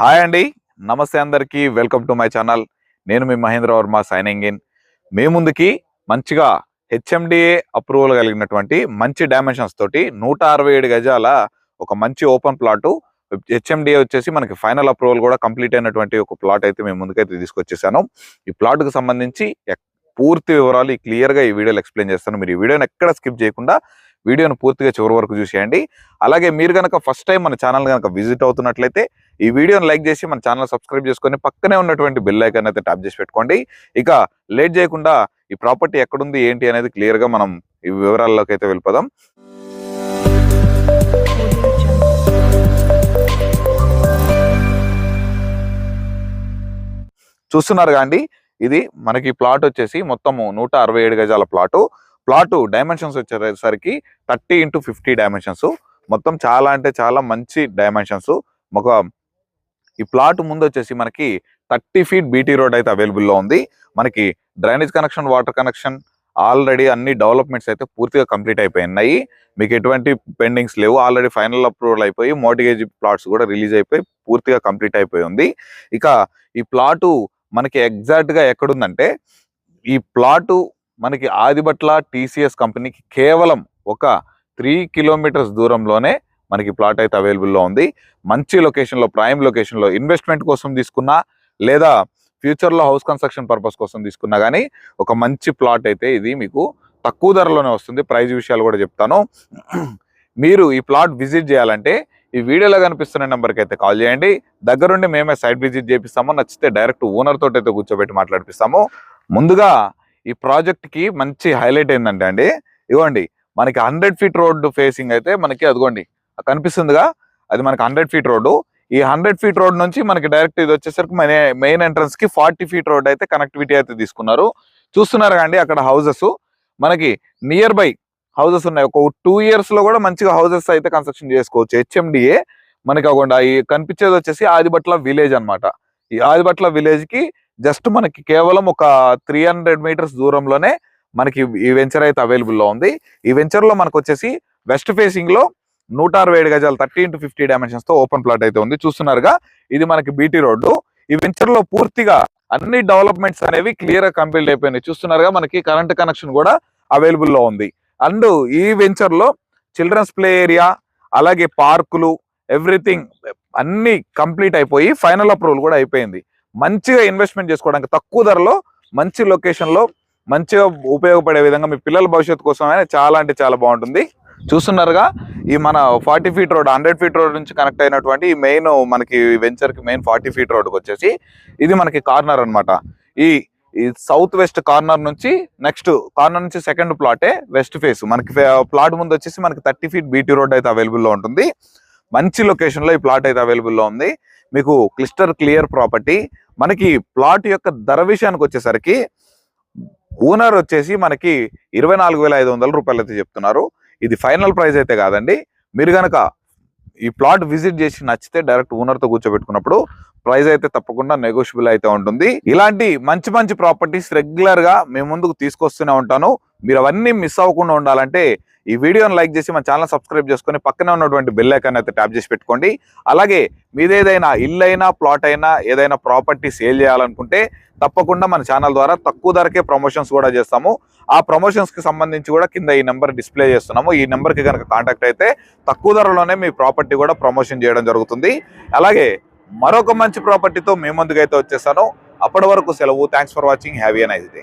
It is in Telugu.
హాయ్ అండి. నమస్తే అందరికీ. Welcome to my channel. నేను మీ మహేంద్ర వర్మ సైనింగ్ ఇన్. మీ ముందుకి మంచిగా హెచ్ఎండిఏ అప్రూవల్ కలిగినటువంటి మంచి డైమెన్షన్స్ తోటి నూట అరవై ఏడు గజాల ఒక మంచి ఓపెన్ ప్లాటు హెచ్ఎండిఏ వచ్చేసి మనకి ఫైనల్ అప్రూవల్ కూడా కంప్లీట్ అయినటువంటి ఒక ప్లాట్ అయితే మేము ముందుకైతే తీసుకొచ్చేసాను. ఈ ప్లాట్కు సంబంధించి ఎక్- పూర్తి వివరాలు క్లియర్గా ఈ వీడియోలో ఎక్స్ప్లెయిన్ చేస్తాను. మీరు ఈ వీడియోని ఎక్కడ స్కిప్ చేయకుండా వీడియోను పూర్తిగా చివరి వరకు చూసేయండి. అలాగే మీరు కనుక ఫస్ట్ టైం మన ఛానల్ కనుక విజిట్ అవుతున్నట్లయితే ఈ వీడియోని లైక్ చేసి మన ఛానల్ సబ్స్క్రైబ్ చేసుకొని పక్కనే ఉన్నటువంటి బెల్ ఐకాన్ అయితే ట్యాప్ చేసి పెట్టుకోండి. ఇక లేట్ చేయకుండా ఈ ప్రాపర్టీ ఎక్కడుంది ఏంటి అనేది క్లియర్గా మనం ఈ వివరాల్లోకి అయితే వెళ్ళిపోదాం. చూస్తున్నారు కాండి ఇది మనకి ప్లాట్ వచ్చేసి మొత్తము నూట అరవై ఏడు గజాల ప్లాటు ప్లాట్ డైమెన్షన్స్ వచ్చేసరికి థర్టీ ఇంటూ ఫిఫ్టీ డైమెన్షన్స్ మొత్తం చాలా అంటే చాలా మంచి డైమెన్షన్స్ ఒక ఈ ప్లాట్ ముందు వచ్చేసి మనకి థర్టీ ఫీట్ బీటీ రోడ్ అయితే అవైలబుల్లో లో ఉంది. మనకి drainage connection water connection already అన్ని డెవలప్మెంట్స్ అయితే పూర్తిగా కంప్లీట్ అయిపోయినాయి. మీకు ఎటువంటి పెండింగ్స్ లేవు. ఆల్రెడీ ఫైనల్ అప్రూవల్ అయిపోయి మోటిగేజ్ ప్లాట్స్ కూడా రిలీజ్ అయిపోయి పూర్తిగా కంప్లీట్ అయిపోయి ఉంది. ఇక ఈ ప్లాటు మనకి ఎగ్జాక్ట్గా ఎక్కడుందంటే ఈ ప్లాటు మనకి ఆదిబట్ల టీసీఎస్ కంపెనీకి కేవలం ఒక త్రీ కిలోమీటర్స్ దూరంలోనే మనకి ప్లాట్ అయితే అవైలబుల్లో ఉంది. మంచి లొకేషన్లో ప్రైమ్ లొకేషన్లో ఇన్వెస్ట్మెంట్ కోసం తీసుకున్నా లేదా ఫ్యూచర్లో హౌస్ కన్స్ట్రక్షన్ పర్పస్ కోసం తీసుకున్నా కానీ ఒక మంచి ప్లాట్ అయితే ఇది మీకు తక్కువ ధరలోనే వస్తుంది. ప్రైజ్ విషయాలు కూడా చెప్తాను. మీరు ఈ ప్లాట్ విజిట్ చేయాలంటే ఈ వీడియోలో కనిపిస్తున్న నెంబర్కి అయితే కాల్ చేయండి. దగ్గరుండి మేమే సైట్ విజిట్ చేపిస్తాము. నచ్చితే డైరెక్ట్ ఓనర్ తోటి అయితే కూర్చోబెట్టి మాట్లాడిపిస్తాము. ముందుగా ఈ ప్రాజెక్ట్కి మంచి హైలైట్ ఏంటంటే అండి ఇగోండి మనకి హండ్రెడ్ ఫీట్ రోడ్డు ఫేసింగ్ అయితే మనకి అదిగోండి కనిపిస్తుందిగా. అది మనకి హండ్రెడ్ ఫీట్ రోడ్డు ఈ హండ్రెడ్ ఫీట్ రోడ్ నుంచి మనకి డైరెక్ట్ ఇది వచ్చేసరికి మన మెయిన్ ఎంట్రన్స్కి ఫార్టీ ఫీట్ రోడ్ అయితే కనెక్టివిటీ అయితే తీసుకున్నారు. చూస్తున్నారు కండి అక్కడ హౌసెస్ మనకి నియర్ బై హౌసెస్ ఉన్నాయి. ఒక టూ ఇయర్స్లో కూడా మంచిగా హౌసెస్ అయితే కన్స్ట్రక్షన్ చేసుకోవచ్చు. హెచ్ఎండిఏ మనకి అవ్వకుండా ఈ కనిపించేది వచ్చేసి ఆదిబట్ల విలేజ్ అన్నమాట. ఈ ఆదిబట్ల విలేజ్కి జస్ట్ మనకి కేవలం ఒక త్రీ హండ్రెడ్ మీటర్స్ దూరంలోనే మనకి ఈ వెంచర్ అయితే అవైలబుల్లో ఉంది. ఈ వెంచర్లో మనకు వచ్చేసి వెస్ట్ ఫేసింగ్లో నూట అరవై ఏడు గజాలు థర్టీ ఇంటూ ఫిఫ్టీ డైమెన్షన్స్తో ఓపెన్ ప్లాట్ అయితే ఉంది. చూస్తున్నారుగా ఇది మనకి బీటీ రోడ్డు. ఈ వెంచర్లో పూర్తిగా అన్ని డెవలప్మెంట్స్ అనేవి క్లియర్గా కంప్లీట్ అయిపోయినాయి. చూస్తున్నారుగా మనకి కరెంట్ కనెక్షన్ కూడా అవైలబుల్లో ఉంది. అండ్ ఈ వెంచర్లో చిల్డ్రన్స్ ప్లే ఏరియా అలాగే పార్కులు ఎవ్రీథింగ్ అన్ని కంప్లీట్ అయిపోయి ఫైనల్ అప్రూవల్ కూడా అయిపోయింది. మంచిగా ఇన్వెస్ట్మెంట్ చేసుకోవడానికి తక్కువ ధరలో మంచి లొకేషన్లో మంచిగా ఉపయోగపడే విధంగా మీ పిల్లల భవిష్యత్తు కోసం చాలా అంటే చాలా బాగుంటుంది. చూస్తున్నారుగా ఈ మన forty feet road hundred feet road నుంచి కనెక్ట్ అయినటువంటి ఈ మెయిన్ మనకి వెంచర్కి మెయిన్ ఫార్టీ ఫీట్ రోడ్కి వచ్చేసి ఇది మనకి కార్నర్ అనమాట ఈ ఈ సౌత్ వెస్ట్ కార్నర్ నుంచి నెక్స్ట్ కార్నర్ నుంచి సెకండ్ ప్లాటే వెస్ట్ ఫేస్. మనకి ప్లాట్ ముందు వచ్చేసి మనకి థర్టీ ఫీట్ బీటీ రోడ్ అయితే అవైలబుల్లో ఉంటుంది. మంచి లొకేషన్లో ఈ ప్లాట్ అయితే అవైలబుల్లో ఉంది. మీకు క్లిస్టర్ క్లియర్ ప్రాపర్టీ. మనకి ప్లాట్ యొక్క ధర విషయానికి వచ్చేసరికి ఓనర్ వచ్చేసి మనకి ఇరవై నాలుగు వేల ఐదు వందల రూపాయలు అయితే చెప్తున్నారు. ఇది ఫైనల్ ప్రైస్ అయితే కాదండి. మీరు గనక ఈ ప్లాట్ విజిట్ చేసి నచ్చితే డైరెక్ట్ ఓనర్తో కూర్చోబెట్టుకున్నప్పుడు ప్రైస్ అయితే తప్పకుండా నెగోషియబుల్ అయితే ఉంటుంది. ఇలాంటి మంచి మంచి ప్రాపర్టీస్ రెగ్యులర్గా మేము ముందుకు తీసుకొస్తూనే ఉంటాను. మీరు అవన్నీ మిస్ అవ్వకుండా ఉండాలంటే ఈ వీడియోని లైక్ చేసి మన ఛానల్ సబ్స్క్రైబ్ చేసుకొని పక్కనే ఉన్నటువంటి బెల్ ఐకాన్ అయితే ట్యాప్ చేసి పెట్టుకోండి. అలాగే మీదేదైనా ఇల్లు అయినా ప్లాట్ అయినా ఏదైనా ప్రాపర్టీ సేల్ చేయాలనుకుంటే తప్పకుండా మన ఛానల్ ద్వారా తక్కువ ధరకే ప్రమోషన్స్ కూడా చేస్తాము. ఆ ప్రమోషన్స్కి సంబంధించి కూడా కింద ఈ నెంబర్ డిస్ప్లే చేస్తున్నాము. ఈ నెంబర్కి కనుక కాంటాక్ట్ అయితే తక్కువ ధరలోనే మీ ప్రాపర్టీ కూడా ప్రమోషన్ చేయడం జరుగుతుంది. అలాగే మరొక మంచి ప్రాపర్టీతో మేము ముందుకైతే వచ్చేస్తాను. అప్పటి వరకు సెలవు. Thanks for watching have a nice day